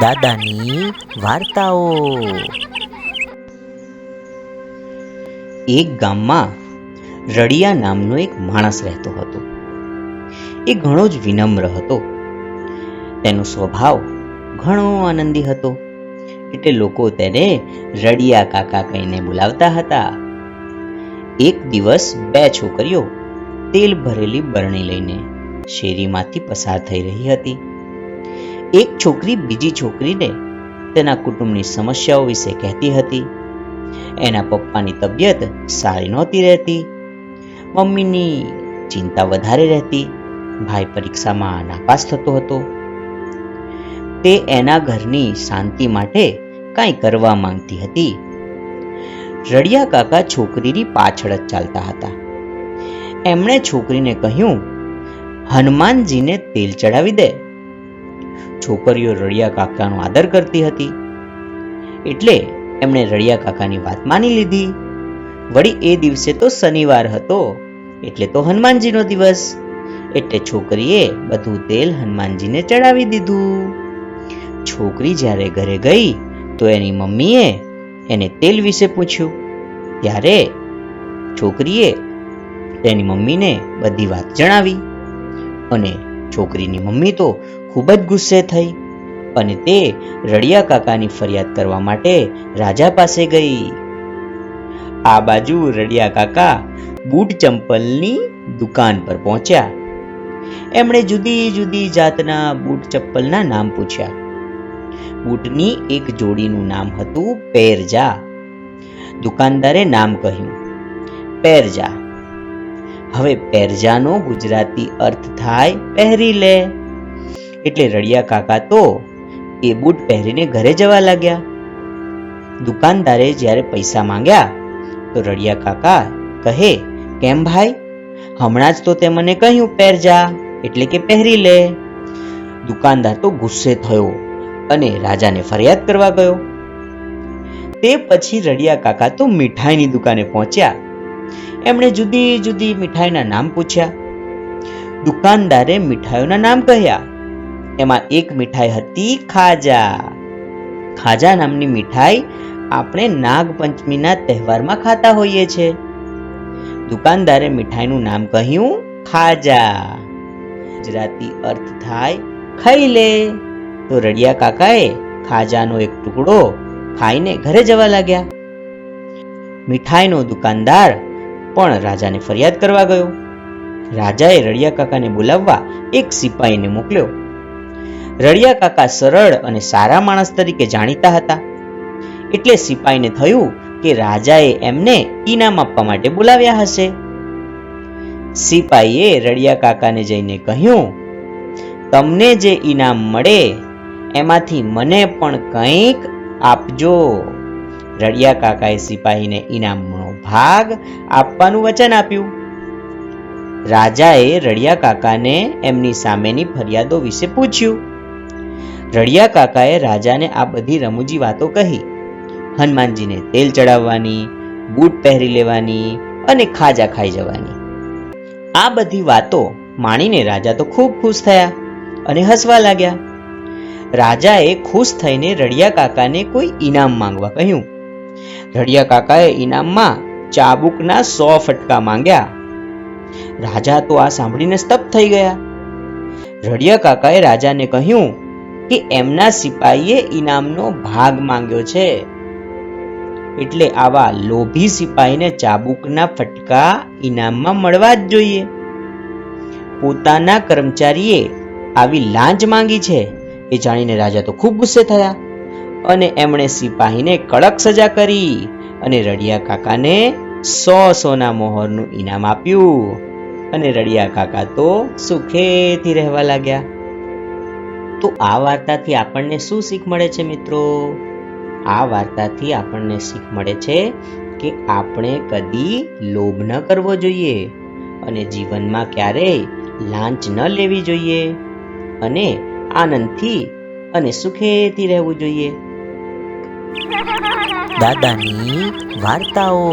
દાદાની વાર્તાઓ. એક ગામમાં રડિયા નામનો એક માણસ રહેતો હતો. એ ઘણો જ વિનમ્ર હતો. તેનો સ્વભાવ ઘણો આનંદી હતો. એટલે લોકો તેને રડિયા કાકા કહીને બોલાવતા હતા. એક દિવસ બે છોકરીઓ તેલ ભરેલી બરણી લઈને શેરીમાંથી પસાર થઈ રહી હતી. એક છોકરી બીજી છોકરીને તેના કુટુંબની સમસ્યાઓ વિશે કહેતી હતી. એના પપ્પાની તબિયત સારી નહોતી રહેતી. મમ્મીની ચિંતા વધારે રહેતી. ભાઈ પરીક્ષામાં નાપાસ થતો હતો. તે એના ઘરની શાંતિ માટે કાંઈ કરવા માંગતી હતી. રડિયા કાકા છોકરીની પાછળ જ ચાલતા હતા. એમણે છોકરીને કહ્યું, હનુમાનજીને તેલ ચડાવી દે. છોકરીઓ રળિયા કાકાનો આદર કરતી હતી. એટલે એમણે રળિયા કાકાની વાત માની લીધી. વળી એ દિવસે તો શનિવાર હતો, એટલે તો હનુમાનજીનો દિવસ. એટલે છોકરીએ બધું તેલ હનુમાનજીને ચડાવી દીધું. છોકરી જ્યારે ઘરે ગઈ, તો એની મમ્મીએ એને તેલ વિશે પૂછ્યું. ત્યારે છોકરીએ તેની મમ્મીને બધી વાત જણાવી. અને છોકરીની મમ્મી તો ખૂબ જ ગુસ્સે થઈ અને તે રડિયા કાકાની ફરિયાદ કરવા માટે રાજા પાસે ગઈ. આ બાજુ રડિયા કાકા બૂટ ચંપલની દુકાન પર પહોંચ્યા. એમણે જુદી જુદી જાતના બૂટ ચપ્પલના નામ પૂછ્યા. બૂટની એક જોડીનું નામ હતું પેરજા. દુકાનદારે નામ કહ્યું, પેરજા. હવે પેરજાનો ગુજરાતી અર્થ થાય પહેરી લે. એટલે રડિયા કાકા તો એ બૂટ પહેરીને ઘરે જવા લાગ્યા. દુકાનદારે જ્યારે પૈસા માંગ્યા, તો રડિયા કાકા કહે, કેમ ભાઈ? હમણાં જ તો તે મને કહ્યું પહેરજા એટલે કે પહેરી લે. દુકાનદાર તો ગુસ્સે થયો અને રાજાને ફરિયાદ કરવા ગયો. તે પછી રડિયા કાકા તો મીઠાઈની દુકાને પહોંચ્યા. એમણે જુદી જુદી મીઠાઈના નામ પૂછ્યા. દુકાનદારે મીઠાઈઓના નામ કહ્યા. એમાં એક મીઠાઈ હતી ખાજા. ખાજા નામની મીઠાઈ આપણે નાગપંચમીના તહેવારમાં ખાતા હોઈએ છે. દુકાનદારે મીઠાઈનું નામ કહ્યું ખાજા. ગુજરાતી અર્થ થાય, ખાઈ લે. તો રડિયા કાકાએ ખાજાનો એક ટુકડો ખાઈને ઘરે જવા લાગ્યા. મીઠાઈનો દુકાનદાર પણ રાજાને ફરિયાદ કરવા ગયો. રાજાએ રડિયા કાકાને બોલાવવા એક સિપાહીને મોકલ્યો. રડિયા કાકા સરળ અને સારા માણસ તરીકે જાણીતા હતા. એટલે સિપાહીને થયું કે રાજાએ એમને ઇનામ આપવા માટે બોલાવ્યા હશે. સિપાહીએ રડિયા કાકાને જઈને કહ્યું, તમને જે ઇનામ મળે, એમાંથી મને પણ કંઈક આપજો. રડિયા કાકાએ સિપાહીને ઇનામનો ભાગ આપવાનું વચન આપ્યું. રાજાએ રડિયા કાકાને એમની સામેની ફરિયાદો વિશે પૂછ્યું રડિયા કાકાએ રાજાને આ બધી રમૂજી વાતો કહી. હનુમાનજીને તેલ ચડાવવાની, બૂટ પહેરી લેવાની અને ખાજા ખાઈ જવાની. આ બધી વાતો માણીને રાજા તો ખૂબ ખુશ થયા અને હસવા લાગ્યા. રાજાએ ખુશ થઈને રડિયા કાકાને કોઈ ઇનામ માંગવા કહ્યું. રડિયા કાકાએ ઇનામમાં ચાબુકના સો ફટકા માંગ્યા. રાજા તો આ સાંભળીને સ્તબ્ધ થઈ ગયા. રડિયા કાકાએ રાજાને કહ્યું કે એમના સિપાહીએ ઇનામનો ભાગ માંગ્યો છે. એટલે આવા લોભી સિપાહીને ચાબુકના ફટકા ઇનામમાં મળવા જ જોઈએ. પોતાના કર્મચારીએ આવી લાંચ માંગી છે એ જાણીને રાજા તો ખૂબ ગુસ્સે થયા અને એમણે સિપાહીને કડક સજા કરી અને રડિયા કાકાને સો સોના મોહરનું ઇનામ આપ્યું અને રડિયા કાકા તો સુખેથી રહેવા લાગ્યા. તો આ વાર્તાથી આપણને શું શીખ મળે છે મિત્રો? આ વાર્તાથી આપણને શીખ મળે છે કે આપણે કદી લોભ ન કરવો જોઈએ અને જીવનમાં ક્યારેય લાંચ ન લેવી જોઈએ અને આનંદથી અને સુખેથી રહેવું જોઈએ. દાદાની વાર્તાઓ.